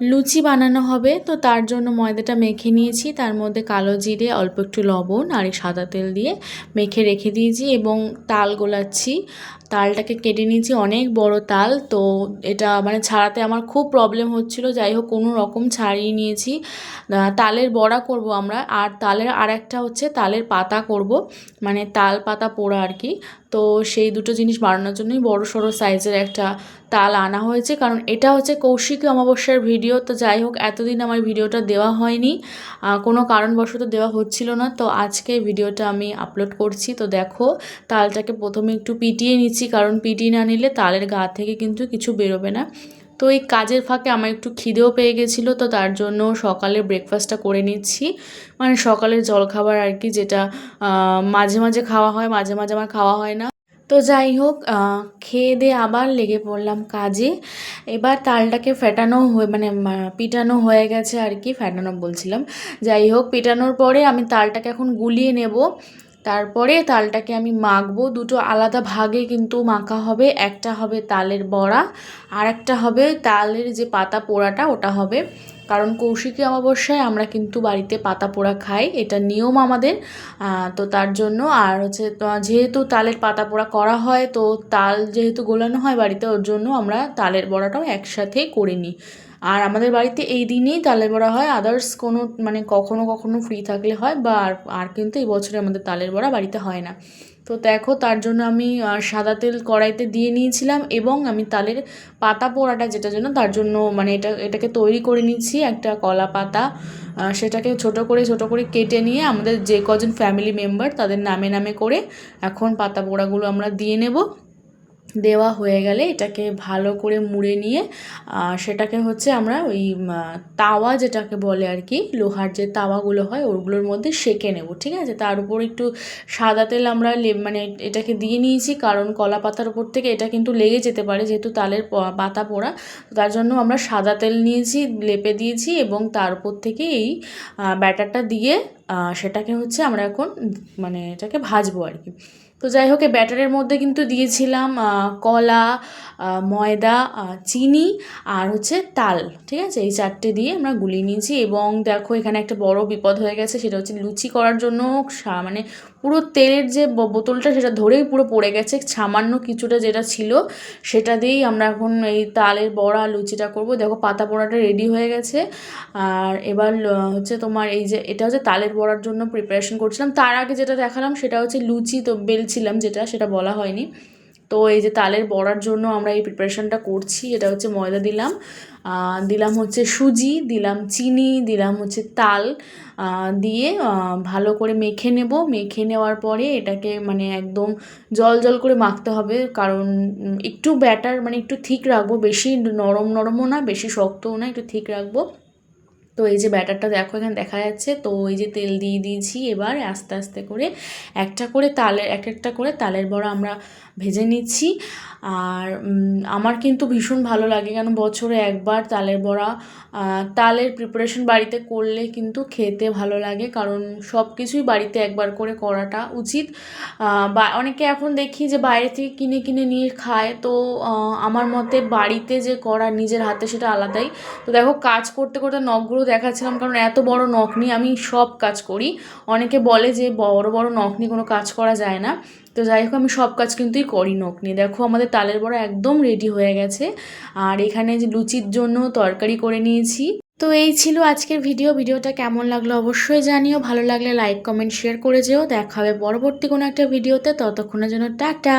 লুচি বানানো হবে, তো তার জন্য ময়দাটা মেখে নিয়েছি। তার মধ্যে কালো জিরে, অল্প একটু লবণ আর সাদা তেল দিয়ে মেখে রেখে দিয়েছি এবং তাল গোলাচ্ছি। তালটাকে কেটে নিয়েছি, অনেক বড় তাল। তো এটা মানে ছাড়াতে আমার খুব প্রবলেম হচ্ছিল। যাই হোক কোনো রকম ছাড়িয়ে নিয়েছি। তালের বড়া করব আমরা। আর তালের আর একটা হচ্ছে তালের পাতা করব। মানে তাল পাতা পোড়া আর কি। তো সেই দুটো জিনিস বানানোর জন্যই বড় সড়ো সাইজের একটা তাল আনা হয়েছে। কারণ এটা হচ্ছে কৌশিকী অমাবস্যার ভিডিও। তো যাই হোক এতদিন আমার ভিডিওটা দেওয়া হয়নি। কোনো কারণবশত দেওয়া হচ্ছিল না। তো আজকে ভিডিওটা আমি আপলোড করছি। তো দেখো, তালটাকে প্রথমে একটু পিটিয়ে নিচ্ছি। কারণ পিটিয়ে না নিলে তালের গা থেকে কিন্তু কিছু বেরোবে না। তো এই কাজের ফাঁকে আমার একটু খিদেও পেয়ে গেছিল, তো তার জন্য সকালে ব্রেকফাস্টটা করে নিচ্ছি। মানে সকালের জলখাবার আর কি, যেটা মাঝে মাঝে খাওয়া হয়, মাঝে মাঝে আমার খাওয়া হয় না। তো যাই হোক খেয়ে দিয়ে আবার লেগে পড়লাম কাজে। এবার তালটাকে ফেটানো হয়ে মানে পিটানো হয়ে গেছে আর কি, ফেটানো বলছিলাম। যাই হোক, পিটানোর পরে আমি তালটাকে এখন গুলিয়ে নেব। তারপরে তালটাকে আমি মাখবো। দুটো আলাদা ভাগে কিন্তু মাখা হবে। একটা হবে তালের বড়া আর একটা হবে তালের যে পাতা পোড়াটা, ওটা হবে কারণ কৌশিকী অমাবস্যায় আমরা কিন্তু বাড়িতে পাতা পোড়া খাই, এটা নিয়ম আমাদের। তো তার জন্য, আর হচ্ছে যেহেতু তালের পাতা পোড়া করা হয়, তো তাল যেহেতু গোলানো হয় বাড়িতে, ওর জন্য আমরা তালের বড়াটাও একসাথে করে নিই। আর আমাদের বাড়িতে এই দিনেই তালের বড়া হয়, আদার্স কোনো মানে কখনো কখনো ফ্রি থাকলে হয়, বা আর আর কিন্তু এই বছরে আমাদের তালের বড়া বাড়িতে হয় না। তো দেখো, তার জন্য আমি সাদা তেল কড়াইতে দিয়ে নিয়েছিলাম এবং আমি তালের পাতা পোড়াটা যেটা জন্য তার জন্য মানে এটা, এটাকে তৈরি করে নিচ্ছি, একটা কলা পাতা সেটাকে ছোট করে ছোট করে কেটে নিয়ে আমাদের যে কজন ফ্যামিলি মেম্বার তাদের নামে নামে করে এখন পাতা পোড়াগুলো আমরা দিয়ে নেব। দেওয়া হয়ে গেলে এটাকে ভালো করে মুড়ে নিয়ে সেটাকে হচ্ছে আমরা ওই তাওয়া যেটাকে বলে আর কি, লোহার যে তাওয়াগুলো হয় ওগুলোর মধ্যে সেঁকে নেব, ঠিক আছে? তার উপর একটু সাদা তেল আমরা মানে এটাকে দিয়ে নিয়েছি, কারণ কলা পাতার উপর থেকে এটা কিন্তু লেগে যেতে পারে যেহেতু তালের পাতা পোড়া। তার জন্য আমরা সাদা তেল নিয়েছি, লেপে দিয়েছি এবং তার উপর থেকে এই ব্যাটারটা দিয়ে সেটাকে হচ্ছে আমরা এখন মানে এটাকে ভাজবো আর কি। তো যাই হোক ব্যাটারের মধ্যে কিন্তু দিয়েছিলাম কলা ময়দা চিনি আর হচ্ছে তাল, ঠিক আছে? এই চারটে দিয়ে আমরা গুলিয়ে নিয়েছি এবং দেখো এখানে একটা বড় বিপদ হয়ে গেছে, সেটা হচ্ছে লুচি করার জন্য মানে পুরো তেলের যে বোতলটা সেটা ধরেই পুরো পড়ে গেছে। সামান্য কিছুটা যেটা ছিল, সেটা দিয়েই আমরা এখন এই তালের বড়া, লুচিটা করব। দেখো পাতা বড়াটা রেডি হয়ে গেছে। আর এবার হচ্ছে তোমার এই যে, এটা হচ্ছে তালের বড়ার জন্য প্রিপারেশন করছিলাম। তার আগে যেটা দেখালাম সেটা হচ্ছে লুচি তো বেলছিলাম যেটা, সেটা বলা হয়নি। তো এই যে তালের বড়ার জন্য আমরা এই প্রিপারেশনটা করছি, এটা হচ্ছে ময়দা দিলাম। দিলাম হচ্ছে সুজি, দিলাম চিনি, দিলাম হচ্ছে তাল দিয়ে ভালো করে মেখে নেব। মেখে নেওয়ার পরে এটাকে মানে একদম জল জল করে মাখতে হবে। কারণ একটু ব্যাটার মানে একটু ঠিক রাখব। বেশি নরম, নরমও না, বেশি শক্তও না, একটু ঠিক রাখব। তো এই যে ব্যাটারটা দেখো, এখানে দেখা যাচ্ছে। তো এই যে তেল দিয়ে দিয়েছি, এবার আস্তে আস্তে করে একটা করে তালের, এক একটা করে তালের বড়া আমরা ভেজে নিচ্ছি। আর আমার কিন্তু ভীষণ ভালো লাগে কেন, বছরে একবার তালের বড়া তালের প্রিপারেশন বাড়িতে করলে কিন্তু খেতে ভালো লাগে। কারণ সব কিছুই বাড়িতে একবার করে করাটা উচিত। বা, অনেকে এখন দেখি যে বাইরে থেকে কিনে কিনে নিয়ে খায়। তো আমার মতে বাড়িতে যে করা নিজের হাতে সেটা আলাদাই। তো দেখো, কাজ করতে করতে নখগুলো দেখাচ্ছিলাম কারণ এত বড় নখ নিয়ে আমি সব কাজ করি। অনেকে বলে যে বড় বড় নখ নিয়ে কোনো কাজ করা যায় না। তো যাই হোক, আমি সব কাজ কিন্তুই করি নখ নিয়ে দেখো, আমাদের তালের বড়া একদম রেডি হয়ে গেছে। আর এখানে যে লুচির জন্য তরকারি করে নিয়েছি। তো এই ছিল আজকের ভিডিও ভিডিওটা কেমন লাগল অবশ্যই জানিও। ভালো লাগলে লাইক কমেন্ট শেয়ার করে যেও। দেখা হবে পরবর্তী কোনো একটা ভিডিওতে ততক্ষণের জন্য টাটা!